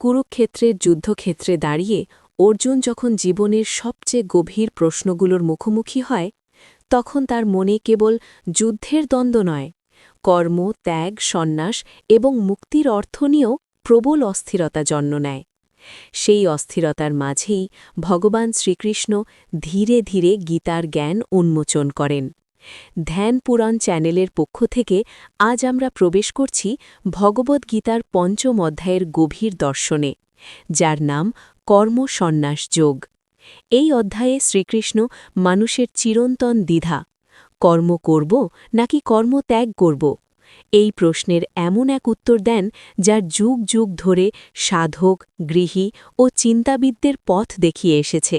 কুরুক্ষেত্রের যুদ্ধক্ষেত্রে দাঁড়িয়ে অর্জুন যখন জীবনের সবচেয়ে গভীর প্রশ্নগুলোর মুখোমুখি হয়, তখন তার মনে কেবল যুদ্ধের দ্বন্দ্ব নয়, কর্ম, ত্যাগ, সন্ন্যাস এবং মুক্তির অর্থ নিয়েও প্রবল অস্থিরতা জন্ম নেয়। সেই অস্থিরতার মাঝেই ভগবান শ্রীকৃষ্ণ ধীরে ধীরে গীতার জ্ঞান উন্মোচন করেন। ধ্যান পুরাণ চ্যানেলের পক্ষ থেকে আজ আমরা প্রবেশ করছি ভগবদ্গীতার পঞ্চম অধ্যায়ের গভীর দর্শনে, যার নাম কর্ম সন্ন্যাস যোগ। এই অধ্যায়ে শ্রীকৃষ্ণ মানুষের চিরন্তন দ্বিধা, কর্ম করব নাকি কর্ম ত্যাগ করব? এই প্রশ্নের এমন এক উত্তর দেন যার যুগ যুগ ধরে সাধক, গৃহী ও চিন্তাবিদদের পথ দেখিয়ে এসেছে।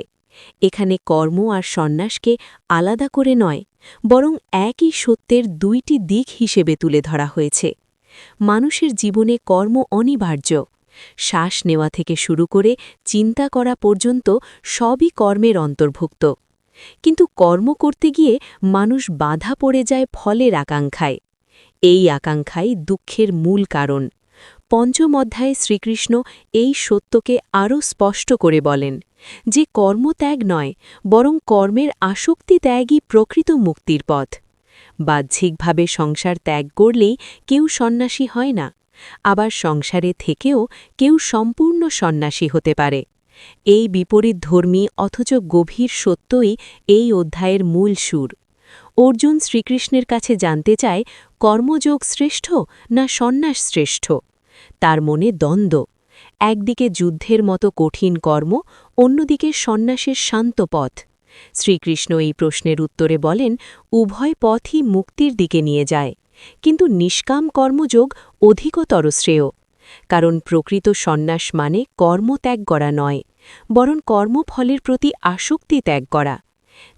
এখানে কর্ম আর সন্ন্যাসকে আলাদা করে নয়, বরং একই সত্যের দুইটি দিক হিসেবে তুলে ধরা হয়েছে। মানুষের জীবনে কর্ম অনিবার্য। শ্বাস নেওয়া থেকে শুরু করে চিন্তা করা পর্যন্ত সবই কর্মের অন্তর্ভুক্ত। কিন্তু কর্ম করতে গিয়ে মানুষ বাধা পড়ে যায় ফলের আকাঙ্ক্ষায়। এই আকাঙ্ক্ষাই দুঃখের মূল কারণ। পঞ্চম অধ্যায়ে শ্রীকৃষ্ণ এই সত্যকে আরও স্পষ্ট করে বলেন যে কর্মত্যাগ নয়, বরং কর্মের আসক্তি ত্যাগই প্রকৃত মুক্তির পথ। বাহ্যিকভাবে সংসার ত্যাগ করলেই কেউ সন্ন্যাসী হয় না, আবার সংসারে থেকেও কেউ সম্পূর্ণ সন্ন্যাসী হতে পারে। এই বিপরীত ধর্মী অথচ গভীর সত্যই এই অধ্যায়ের মূল সুর। অর্জুন শ্রীকৃষ্ণের কাছে জানতে চায়, কর্মযোগ শ্রেষ্ঠ না সন্ন্যাস শ্রেষ্ঠ? তার মনে দ্বন্দ্ব। একদিকে যুদ্ধের মতো কঠিন কর্ম, অন্যদিকে সন্ন্যাসের শান্ত পথ। শ্রীকৃষ্ণ এই প্রশ্নের উত্তরে বলেন, উভয় পথই মুক্তির দিকে নিয়ে যায়, কিন্তু নিষ্কাম কর্মযোগ অধিকতর শ্রেয়। কারণ প্রকৃত সন্ন্যাস মানে কর্ম ত্যাগ করা নয়, বরং কর্মফলের প্রতি আসক্তি ত্যাগ করা।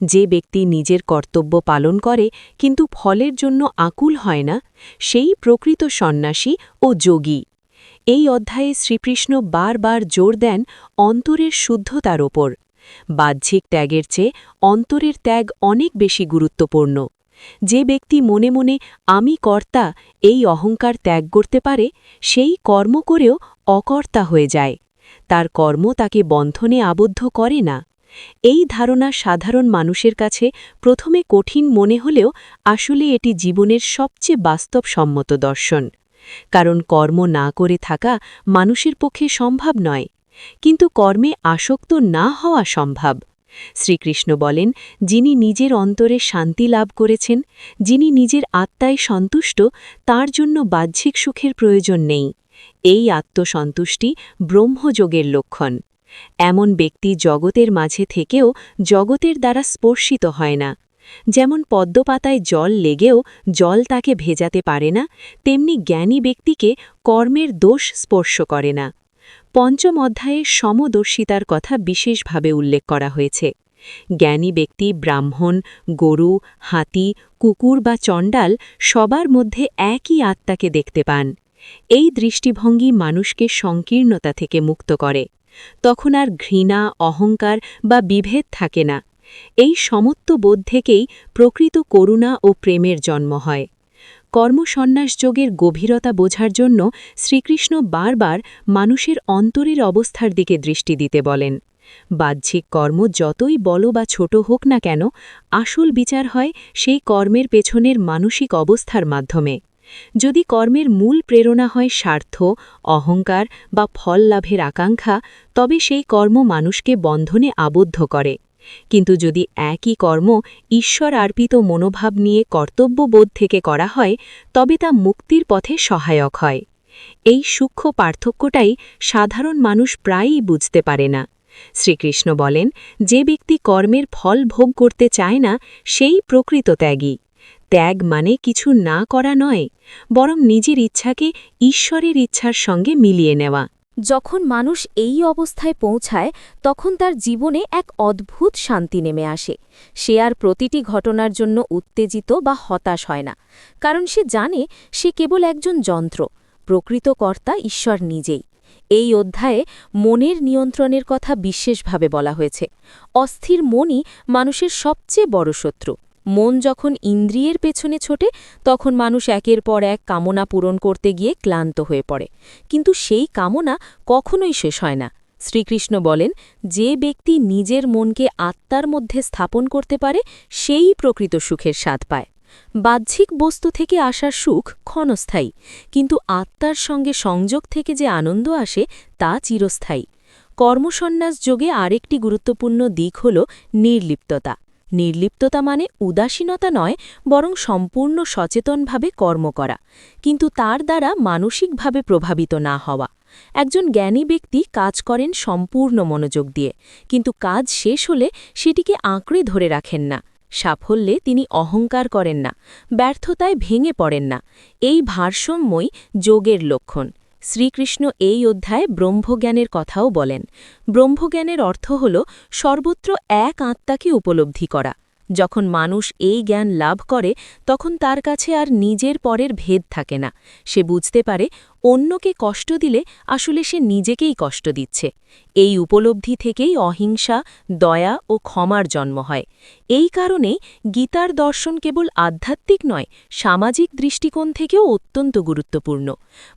যে ব্যক্তি নিজের কর্তব্য পালন করে, কিন্তু ফলের জন্য আকুল হয় না, সেই প্রকৃত সন্ন্যাসী ও যোগী। এই অধ্যায়ে শ্রীকৃষ্ণ বারবার জোর দেন অন্তরের শুদ্ধতার ওপর। বাহ্যিক ত্যাগের চেয়ে অন্তরের ত্যাগ অনেক বেশি গুরুত্বপূর্ণ। যে ব্যক্তি মনে মনে, আমি কর্তা, এই অহংকার ত্যাগ করতে পারে সেই কর্ম করেও অকর্তা হয়ে যায়। তার কর্ম তাকে বন্ধনে আবদ্ধ করে না। এই ধারণা সাধারণ মানুষের কাছে প্রথমে কঠিন মনে হলেও আসলে এটি জীবনের সবচেয়ে বাস্তবসম্মত দর্শন। কারণ কর্ম না করে থাকা মানুষের পক্ষে সম্ভব নয়, কিন্তু কর্মে আসক্ত না হওয়া সম্ভব। শ্রীকৃষ্ণ বলেন, যিনি নিজের অন্তরে শান্তি লাভ করেছেন, যিনি নিজের আত্মায় সন্তুষ্ট, তার জন্য বাহ্যিক সুখের প্রয়োজন নেই। এই আত্মসন্তুষ্টি ব্রহ্মযোগের লক্ষণ। এমন ব্যক্তি জগতের মাঝে থেকেও জগতের দ্বারা স্পর্শিত হয় না। যেমন পদ্মপাতায় জল লেগেও জল তাকে ভেজাতে পারে না, তেমনি জ্ঞানী ব্যক্তিকে কর্মের দোষ স্পর্শ করে না। পঞ্চম অধ্যায়ে সমদর্শিতার কথা বিশেষভাবে উল্লেখ করা হয়েছে। জ্ঞানী ব্যক্তি, ব্রাহ্মণ, গরু, হাতি, কুকুর বা চণ্ডাল সবার মধ্যে একই আত্মাকে দেখতে পান। এই দৃষ্টিভঙ্গি মানুষকে সংকীর্ণতা থেকে মুক্ত করে। তখন আর ঘৃণা, অহংকার বা বিভেদ থাকে না। এই সমত্ব বোধ থেকেই প্রকৃত করুণা ও প্রেমের জন্ম হয়। কর্মসন্ন্যাস যোগের গভীরতা বোঝার জন্য শ্রীকৃষ্ণ বারবার মানুষের অন্তরের অবস্থার দিকে দৃষ্টি দিতে বলেন। বাহ্যিক কর্ম যতই বলো বা ছোট হোক না কেন, আসল বিচার হয় সেই কর্মের পেছনের মানসিক অবস্থার মাধ্যমে। যদি কর্মের মূল প্রেরণা হয় স্বার্থ, অহংকার বা ফল লাভের আকাঙ্ক্ষা, তবে সেই কর্ম মানুষকে বন্ধনে আবদ্ধ করে। কিন্তু যদি একই কর্ম ঈশ্বর আর্পিত মনোভাব নিয়ে কর্তব্যবোধ থেকে করা হয়, তবে তা মুক্তির পথে সহায়ক হয়। এই সূক্ষ্ম পার্থক্যটাই সাধারণ মানুষ প্রায়ই বুঝতে পারে না। শ্রীকৃষ্ণ বলেন, যে ব্যক্তি কর্মের ফল ভোগ করতে চায় না, সেই প্রকৃত ত্যাগী। ত্যাগ মানে কিছু না করা নয়, বরং নিজের ইচ্ছাকে ঈশ্বরের ইচ্ছার সঙ্গে মিলিয়ে নেওয়া। যখন মানুষ এই অবস্থায় পৌঁছায়, তখন তার জীবনে এক অদ্ভুত শান্তি নেমে আসে। সে আর প্রতিটি ঘটনার জন্য উত্তেজিত বা হতাশ হয় না, কারণ সে জানে সে কেবল একজন যন্ত্র, প্রকৃত কর্তা ঈশ্বর নিজেই। এই অধ্যায়ে মনের নিয়ন্ত্রণের কথা বিশেষভাবে বলা হয়েছে। অস্থির মনই মানুষের সবচেয়ে বড় শত্রু। মন যখন ইন্দ্রিয়ের পেছনে ছোটে, তখন মানুষ একের পর এক কামনা পূরণ করতে গিয়ে ক্লান্ত হয়ে পড়ে। কিন্তু সেই কামনা কখনোই শেষ হয় না। শ্রীকৃষ্ণ বলেন, যে ব্যক্তি নিজের মনকে আত্মার মধ্যে স্থাপন করতে পারে, সেই প্রকৃত সুখের স্বাদ পায়। বাহ্যিক বস্তু থেকে আসার সুখ ক্ষণস্থায়ী, কিন্তু আত্মার সঙ্গে সংযোগ থেকে যে আনন্দ আসে, তা চিরস্থায়ী। কর্মসন্ন্যাস যোগে আরেকটি গুরুত্বপূর্ণ দিক হল নির্লিপ্ততা। নির্লিপ্ততা মানে উদাসীনতা নয়, বরং সম্পূর্ণ সচেতনভাবে কর্ম করা, কিন্তু তার দ্বারা মানসিকভাবে প্রভাবিত না হওয়া। একজন জ্ঞানী ব্যক্তি কাজ করেন সম্পূর্ণ মনোযোগ দিয়ে, কিন্তু কাজ শেষ হলে সেটিকে আঁকড়ে ধরে রাখেন না। সাফল্যে তিনি অহংকার করেন না, ব্যর্থতায় ভেঙে পড়েন না। এই ভারসাম্যই যোগের লক্ষণ। শ্রীকৃষ্ণ এই অধ্যায়ে ব্রহ্মজ্ঞানের কথাও বলেন। ব্রহ্মজ্ঞানের অর্থ হল সর্বত্র এক আত্মাকে উপলব্ধি করা। যখন মানুষ এই জ্ঞান লাভ করে, তখন তার কাছে আর নিজের পরের ভেদ থাকে না। সে বুঝতে পারে অন্যকে কষ্ট দিলে আসলে সে নিজেকেই কষ্ট দিচ্ছে। এই উপলব্ধি থেকেই অহিংসা, দয়া ও ক্ষমার জন্ম হয়। এই কারণেই গীতার দর্শন কেবল আধ্যাত্মিক নয়, সামাজিক দৃষ্টিকোণ থেকেও অত্যন্ত গুরুত্বপূর্ণ।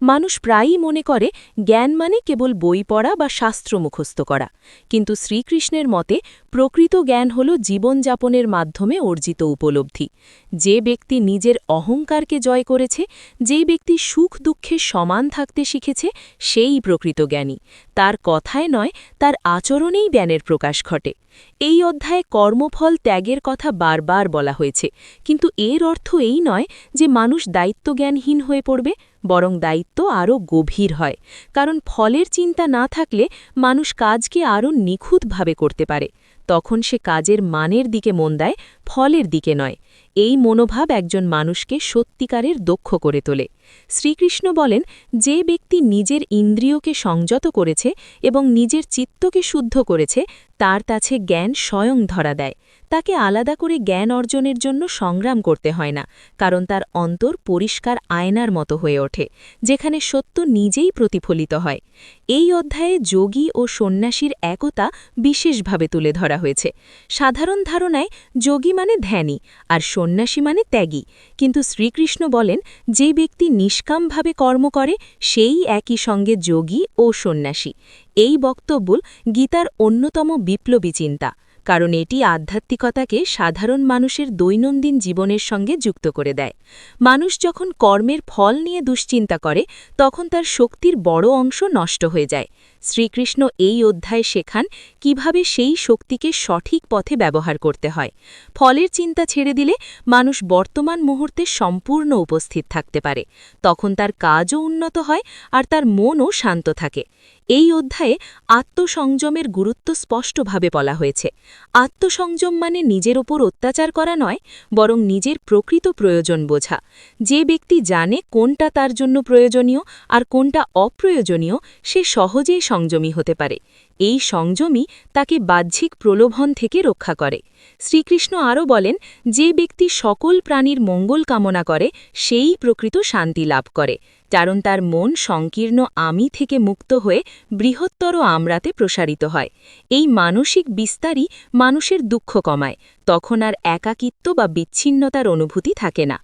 মানুষ প্রায়ই মনে করে, জ্ঞান মানে কেবল বই পড়া বা শাস্ত্র মুখস্থ করা। কিন্তু শ্রীকৃষ্ণের মতে, প্রকৃত জ্ঞান হল জীবনযাপনের মাধ্যমে অর্জিত উপলব্ধি। যে ব্যক্তি নিজের অহংকারকে জয় করেছে যে ব্যক্তি সুখ দুঃখের সমান থাকতে শিখেছে সেই প্রকৃত জ্ঞানী। তার কথায় নয়, তার আচরণেই জ্ঞানের প্রকাশ ঘটে। এই অধ্যায়ে কর্মফল ত্যাগের কথা বারবার বলা হয়েছে। কিন্তু এর অর্থ এই নয় যে মানুষ দায়িত্বজ্ঞানহীন হয়ে পড়বে। বরং দায়িত্ব আরও গভীর হয়, কারণ ফলের চিন্তা না থাকলে মানুষ কাজকে আরও নিখুঁতভাবে করতে পারে। তখন সে কাজের মানের দিকে মন দেয়, ফলের দিকে নয়। এই মনোভাব একজন মানুষকে সত্যিকারের দক্ষ করে তোলে। শ্রীকৃষ্ণ বলেন, যে ব্যক্তি নিজের ইন্দ্রিয়কে সংযত করেছে এবং নিজের চিত্তকে শুদ্ধ করেছে, তার কাছে জ্ঞান স্বয়ং ধরা দেয়। তাকে আলাদা করে জ্ঞান অর্জনের জন্য সংগ্রাম করতে হয় না, কারণ তার অন্তর পরিষ্কার আয়নার মতো হয়ে ওঠে, যেখানে সত্য নিজেই প্রতিফলিত হয়। এই অধ্যায়ে যোগী ও সন্ন্যাসীর একতা বিশেষভাবে তুলে ধরা হয়েছে। সাধারণ ধারণায় যোগী মানে ধ্যানী আর সন্ন্যাসী মানে ত্যাগী, কিন্তু শ্রীকৃষ্ণ বলেন, যে ব্যক্তি নিষ্কামভাবে কর্ম করে, সেই একই সঙ্গে যোগী ও সন্ন্যাসী। এই বক্তব্য গীতার অন্যতম বিপ্লবী চিন্তা। কারণ এটি আধ্যাত্মিকতাকে সাধারণ মানুষের দৈনন্দিন জীবনের সঙ্গে যুক্ত করে দেয়। মানুষ যখন কর্মের ফল নিয়ে দুশ্চিন্তা করে, তখন তার শক্তির বড় অংশ নষ্ট হয়ে যায়। শ্রীকৃষ্ণ এই অধ্যায় শেখান কীভাবে সেই শক্তিকে সঠিক পথে ব্যবহার করতে হয়। ফলের চিন্তা ছেড়ে দিলে মানুষ বর্তমান মুহূর্তে সম্পূর্ণ উপস্থিত থাকতে পারে। তখন তার কাজও উন্নত হয় আর তার মনও শান্ত থাকে। এই অধ্যায়ে আত্মসংযমের গুরুত্ব স্পষ্টভাবে বলা হয়েছে। আত্মসংযম মানে নিজের ওপর অত্যাচার করা নয়, বরং নিজের প্রকৃত প্রয়োজন বোঝা। যে ব্যক্তি জানে কোনটা তার জন্য প্রয়োজনীয় আর কোনটা অপ্রয়োজনীয়, সে সহজেই সংযমী হতে পারে। এই সংযমই তাকে বাহ্যিক প্রলোভন থেকে রক্ষা করে। শ্রীকৃষ্ণ আরও বলেন, যে ব্যক্তি সকল প্রাণীর মঙ্গল কামনা করে, সেই প্রকৃত শান্তি লাভ করে, কারণ তার মন সংকীর্ণ আমি থেকে মুক্ত হয়ে বৃহত্তর আমরাতে প্রসারিত হয়। এই মানসিক বিস্তারই মানুষের দুঃখ কমায়, তখন আর একাকিত্ব বা বিচ্ছিন্নতার অনুভূতি থাকে না।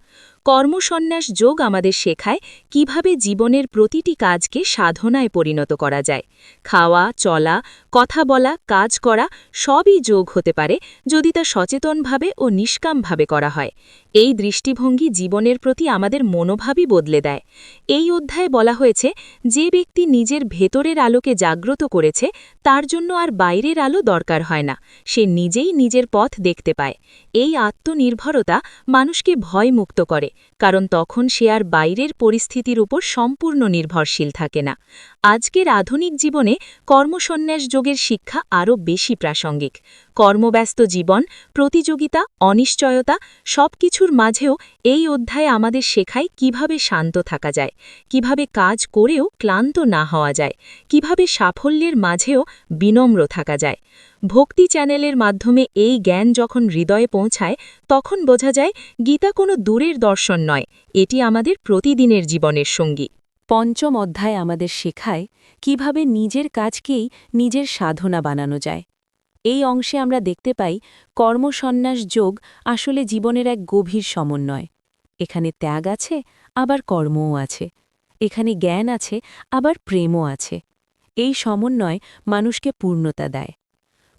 কর্মসন্ন্যাস যোগ আমাদের শেখায় কীভাবে জীবনের প্রতিটি কাজকে সাধনায় পরিণত করা যায়। খাওয়া, চলা, কথা বলা, কাজ করা সবই যোগ হতে পারে যদি তা সচেতনভাবে ও নিষ্কামভাবে করা হয়। এই দৃষ্টিভঙ্গি জীবনের প্রতি আমাদের মনোভাবই বদলে দেয়। এই অধ্যায়ে বলা হয়েছে, যে ব্যক্তি নিজের ভেতরের আলোকে জাগ্রত করেছে, তার জন্য আর বাইরের আলো দরকার হয় না। সে নিজেই নিজের পথ দেখতে পায়। এই আত্মনির্ভরতা মানুষকে ভয়মুক্ত করে, কারণ তখন সে আর বাইরের পরিস্থিতির উপর সম্পূর্ণ নির্ভরশীল থাকে না। আজকের আধুনিক জীবনে কর্মসন্ন্যাস যোগের শিক্ষা আরও বেশি প্রাসঙ্গিক। কর্মব্যস্ত জীবন, প্রতিযোগিতা, অনিশ্চয়তা সব কিছুর মাঝেও এই অধ্যায়ে আমাদের শেখায় কীভাবে শান্ত থাকা যায়, কীভাবে কাজ করেও ক্লান্ত না হওয়া যায়, কীভাবে সাফল্যের মাঝেও বিনম্র থাকা যায়। ভক্তি চ্যানেলের মাধ্যমে এই জ্ঞান যখন হৃদয়ে পৌঁছায়, তখন বোঝা যায় গীতা কোনো দূরের দর্শন নয়, এটি আমাদের প্রতিদিনের জীবনের সঙ্গী। পঞ্চম অধ্যায় আমাদের শেখায় কীভাবে নিজের কাজকেই নিজের সাধনা বানানো যায়। এই অংশে আমরা দেখতে পাই কর্মসন্ন্যাস যোগ আসলে জীবনের এক গভীর সমন্বয়। এখানে ত্যাগ আছে, আবার কর্মও আছে। এখানে জ্ঞান আছে, আবার প্রেমও আছে। এই সমন্বয় মানুষকে পূর্ণতা দেয়।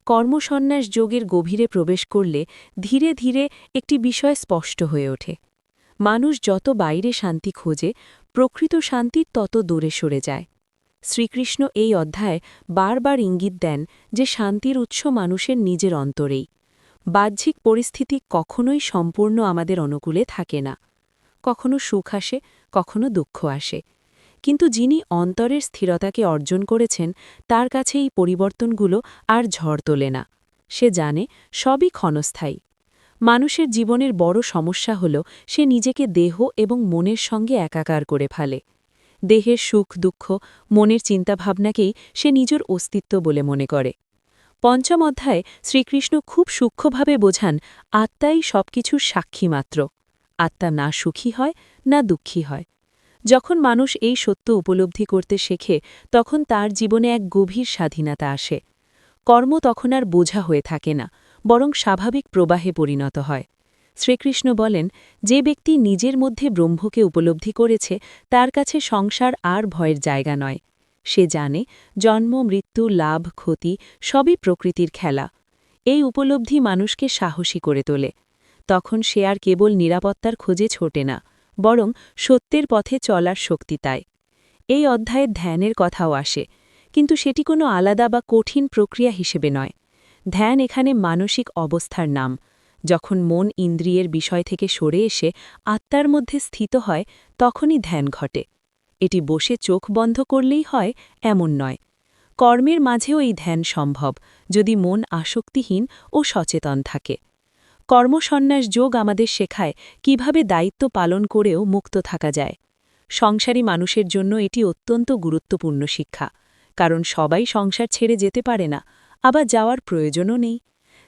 কর্মসন্ন্যাস যোগের গভীরে প্রবেশ করলে ধীরে ধীরে একটি বিষয় স্পষ্ট হয়ে ওঠে। মানুষ যত বাইরে শান্তি খোঁজে, প্রকৃত শান্তির তত দূরে সরে যায়। শ্রীকৃষ্ণ এই অধ্যায় বারবার ইঙ্গিত দেন যে শান্তির উৎস মানুষের নিজের অন্তরেই। বাহ্যিক পরিস্থিতি কখনোই সম্পূর্ণ আমাদের অনুকূলে থাকে না। কখনো সুখ আসে, কখনো দুঃখ আসে। কিন্তু যিনি অন্তরের স্থিরতাকে অর্জন করেছেন, তার কাছে এই পরিবর্তনগুলো আর ঝড় তোলে না। সে জানে সবই ক্ষণস্থায়ী। মানুষের জীবনের বড় সমস্যা হল সে নিজেকে দেহ এবং মনের সঙ্গে একাকার করে ফেলে। দেহের সুখ, দুঃখ, মনের চিন্তাভাবনাকেই সে নিজের অস্তিত্ব বলে মনে করে। পঞ্চম অধ্যায়ে শ্রীকৃষ্ণ খুব সূক্ষ্মভাবে বোঝান, আত্মাই সবকিছুর সাক্ষী মাত্র। আত্মা না সুখী হয়, না দুঃখী হয়। যখন মানুষ এই সত্য উপলব্ধি করতে শেখে, তখন তার জীবনে এক গভীর স্বাধীনতা আসে। কর্ম তখন আর বোঝা হয়ে থাকে না, বরং স্বাভাবিক প্রবাহে পরিণত হয়। শ্রীকৃষ্ণ বলেন, যে ব্যক্তি নিজের মধ্যে ব্রহ্মকে উপলব্ধি করেছে, তার কাছে সংসার আর ভয়ের জায়গা নয়। সে জানে, জন্ম, মৃত্যু, লাভ, ক্ষতি, সবই প্রকৃতির খেলা। এই উপলব্ধি মানুষকে সাহসী করে তোলে। তখন সে আর কেবল নিরাপত্তার খোঁজে ছোটে না, বরং সত্যের পথে চলার শক্তি তাই। এই অধ্যায়ে ধ্যানের কথাও আসে, কিন্তু সেটি কোনো আলাদা বা কঠিন প্রক্রিয়া হিসেবে নয়। ধ্যান এখানে মানসিক অবস্থার নাম। যখন মন ইন্দ্রিয়ের বিষয় থেকে সরে এসে আত্মার মধ্যে স্থিত হয়, তখনই ধ্যান ঘটে। এটি বসে চোখ বন্ধ করলেই হয়, এমন নয়। কর্মের মাঝেও এই ধ্যান সম্ভব, যদি মন আসক্তিহীন ও সচেতন থাকে। কর্মসন্ন্যাস যোগ আমাদের শেখায় কীভাবে দায়িত্ব পালন করেও মুক্ত থাকা যায়। সংসারী মানুষের জন্য এটি অত্যন্ত গুরুত্বপূর্ণ শিক্ষা, কারণ সবাই সংসার ছেড়ে যেতে পারে না, আবার যাওয়ার প্রয়োজনও নেই।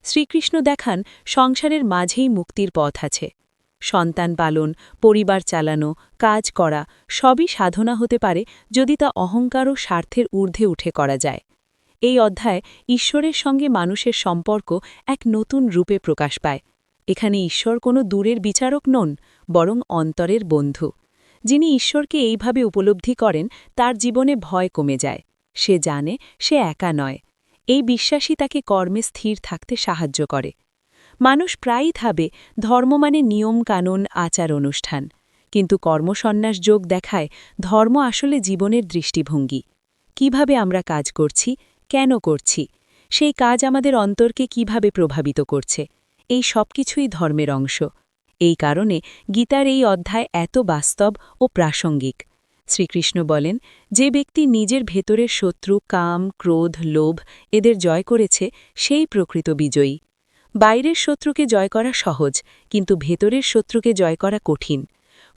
শ্রীকৃষ্ণ দেখান সংসারের মাঝেই মুক্তির পথ আছে। সন্তান পালন, পরিবার চালানো, কাজ করা, সবই সাধনা হতে পারে যদি তা অহংকার ও স্বার্থের ঊর্ধ্বে উঠে করা যায়। এই অধ্যায় ঈশ্বরের সঙ্গে মানুষের সম্পর্ক এক নতুন রূপে প্রকাশ পায়। এখানে ঈশ্বর কোনো দূরের বিচারক নন, বরং অন্তরের বন্ধু। যিনি ঈশ্বরকে এইভাবে উপলব্ধি করেন, তার জীবনে ভয় কমে যায়। সে জানে, সে একা নয়। এই বিশ্বাসই তাকে কর্মে স্থির থাকতে সাহায্য করে। মানুষ প্রায়ই ভাবে, ধর্ম মানে নিয়ম, কানুন, আচার, অনুষ্ঠান। কিন্তু কর্মসন্ন্যাস যোগ দেখায়, ধর্ম আসলে জীবনের দৃষ্টিভঙ্গি। কীভাবে আমরা কাজ করছি, কেন করছি, সেই কাজ আমাদের অন্তরকে কীভাবে প্রভাবিত করছে, এই সব কিছুই ধর্মের অংশ। এই কারণে গীতার এই অধ্যায় এত বাস্তব ও প্রাসঙ্গিক। শ্রীকৃষ্ণ বলেন, যে ব্যক্তি নিজের ভেতরের শত্রু, কাম, ক্রোধ, লোভ এদের জয় করেছে, সেই প্রকৃত বিজয়ী। বাইরের শত্রুকে জয় করা সহজ, কিন্তু ভেতরের শত্রুকে জয় করা কঠিন।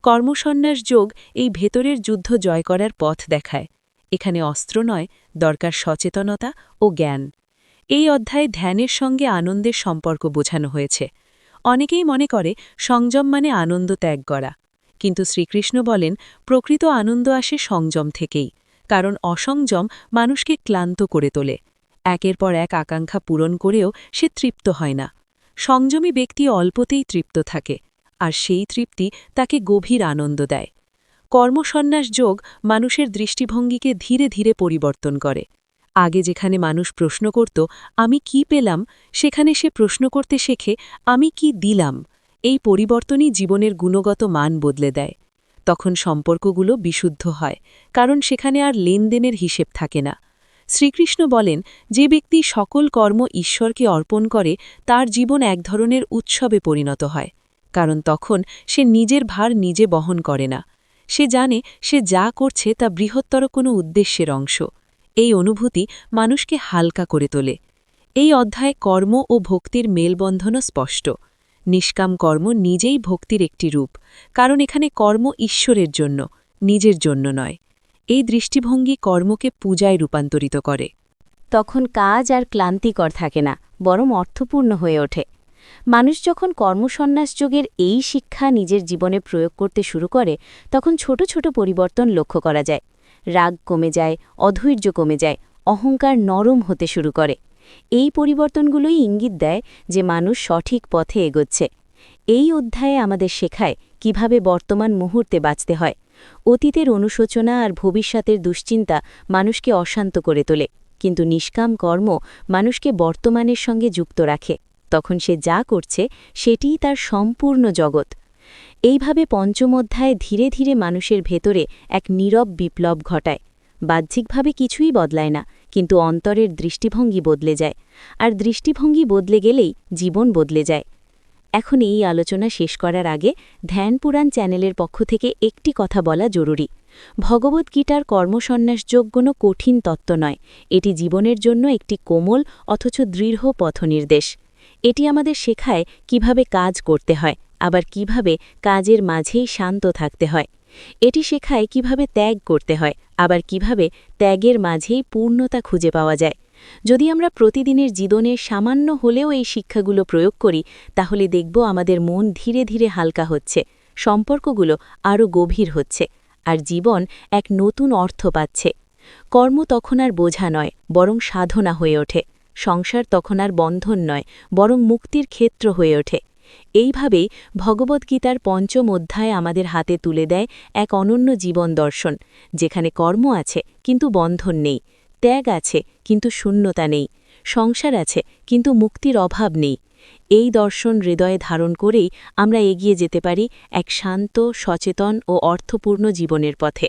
কর্মসন্ন্যাস যোগ এই ভেতরের যুদ্ধ জয় করার পথ দেখায়। এখানে অস্ত্র নয়, দরকার সচেতনতা ও জ্ঞান। এই অধ্যায়ে ধ্যানের সঙ্গে আনন্দের সম্পর্ক বোঝানো হয়েছে। অনেকেই মনে করে, সংযম মানে আনন্দ ত্যাগ করা। কিন্তু শ্রীকৃষ্ণ বলেন, প্রকৃত আনন্দ আসে সংযম থেকেই, কারণ অসংযম মানুষকে ক্লান্ত করে তোলে। একের পর এক আকাঙ্ক্ষা পূরণ করেও সে তৃপ্ত হয় না। সংযমী ব্যক্তি অল্পতেই তৃপ্ত থাকে, আর সেই তৃপ্তি তাকে গভীর আনন্দ দেয়। কর্মসন্ন্যাস যোগ মানুষের দৃষ্টিভঙ্গিকে ধীরে ধীরে পরিবর্তন করে। আগে যেখানে মানুষ প্রশ্ন করত, আমি কি পেলাম? সেখানে সে প্রশ্ন করতে শেখে, আমি কি দিলাম? এই পরিবর্তনই জীবনের গুণগত মান বদলে দেয়। তখন সম্পর্কগুলো বিশুদ্ধ হয়, কারণ সেখানে আর লেনদেনের হিসেব থাকে না। শ্রীকৃষ্ণ বলেন, যে ব্যক্তি সকল কর্ম ঈশ্বরকে অর্পণ করে, তার জীবন এক ধরনের উৎসবে পরিণত হয়, কারণ তখন সে নিজের ভার নিজে বহন করে না। সে জানে সে যা করছে তা বৃহত্তর কোনো উদ্দেশ্যের অংশ। এই অনুভূতি মানুষকে হালকা করে তোলে। এই অধ্যায়ে কর্ম ও ভক্তির মেলবন্ধনও স্পষ্ট। নিষ্কাম কর্ম নিজেই ভক্তির একটি রূপ, কারণ এখানে কর্ম ঈশ্বরের জন্য, নিজের জন্য নয়। এই দৃষ্টিভঙ্গি কর্মকে পূজায় রূপান্তরিত করে। তখন কাজ আর ক্লান্তিকর থাকে না, বরং অর্থপূর্ণ হয়ে ওঠে। মানুষ যখন কর্মসন্ন্যাস যোগের এই শিক্ষা নিজের জীবনে প্রয়োগ করতে শুরু করে, তখন ছোট ছোট পরিবর্তন লক্ষ্য করা যায়। রাগ কমে যায়, অধৈর্য কমে যায়, অহংকার নরম হতে শুরু করে। এই পরিবর্তনগুলোই ইঙ্গিত দেয় যে মানুষ সঠিক পথে এগোচ্ছে। এই অধ্যায়ে আমাদের শেখায় কীভাবে বর্তমান মুহূর্তে বাঁচতে হয়, অতীতের অনুশোচনা আর ভবিষ্যতের দুশ্চিন্তা মানুষকে অশান্ত করে তোলে। কিন্তু নিষ্কাম কর্ম মানুষকে বর্তমানের সঙ্গে যুক্ত রাখে। তখন সে যা করছে সেটিই তার সম্পূর্ণ জগৎ। এইভাবে পঞ্চম অধ্যায় ধীরে ধীরে মানুষের ভেতরে এক নীরব বিপ্লব ঘটায়। বাহ্যিকভাবে কিছুই বদলায় না। কিন্তু অন্তরের দৃষ্টিভঙ্গি বদলে যায়, আর দৃষ্টিভঙ্গি বদলে গেলেই জীবন বদলে যায়। এখন এই আলোচনা শেষ করার আগে ধ্যান পুরাণ চ্যানেলের পক্ষ থেকে একটি কথা বলা জরুরি। ভগবদ্গীতার কর্মসন্ন্যাসযোগ্য কোনো কঠিন তত্ত্ব নয়, এটি জীবনের জন্য একটি কোমল অথচ দৃঢ় পথনির্দেশ। এটি আমাদের শেখায় কীভাবে কাজ করতে হয়, আবার কীভাবে কাজের মাঝেই শান্ত থাকতে হয়। এটি শেখায় কীভাবে ত্যাগ করতে হয় আবার কীভাবে ত্যাগের মাঝেই পূর্ণতা খুঁজে পাওয়া যায়। যদি আমরা প্রতিদিনের জীবনে সামান্য হলেও এই শিক্ষাগুলো প্রয়োগ করি, তাহলে দেখব আমাদের মন ধীরে ধীরে হালকা হচ্ছে, সম্পর্কগুলো আরও গভীর হচ্ছে, আর জীবন এক নতুন অর্থ পাচ্ছে। কর্ম তখন আর বোঝা নয়, বরং সাধনা হয়ে ওঠে। সংসার তখন আর বন্ধন নয়, বরং মুক্তির ক্ষেত্র হয়ে ওঠে। এইভাবেই ভগবদ্গীতার পঞ্চম অধ্যায় আমাদের হাতে তুলে দেয় এক অনন্য জীবন দর্শন, যেখানে কর্ম আছে, কিন্তু বন্ধন নেই, ত্যাগ আছে, কিন্তু শূন্যতা নেই, সংসার আছে, কিন্তু মুক্তির অভাব নেই। এই দর্শন হৃদয়ে ধারণ করেই আমরা এগিয়ে যেতে পারি এক শান্ত, সচেতন ও অর্থপূর্ণ জীবনের পথে।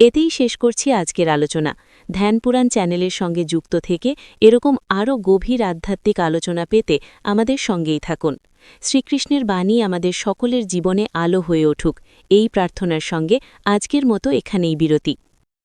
এতেই শেষ করছি আজকের আলোচনা। ধ্যানপুরাণ চ্যানেলের সঙ্গে যুক্ত থেকে এরকম আরও গভীর আধ্যাত্মিক আলোচনা পেতে আমাদের সঙ্গেই থাকুন। শ্রীকৃষ্ণের বাণী আমাদের সকলের জীবনে আলো হয়ে উঠুক। এই প্রার্থনার সঙ্গে আজকের মতো এখানেই বিরতি।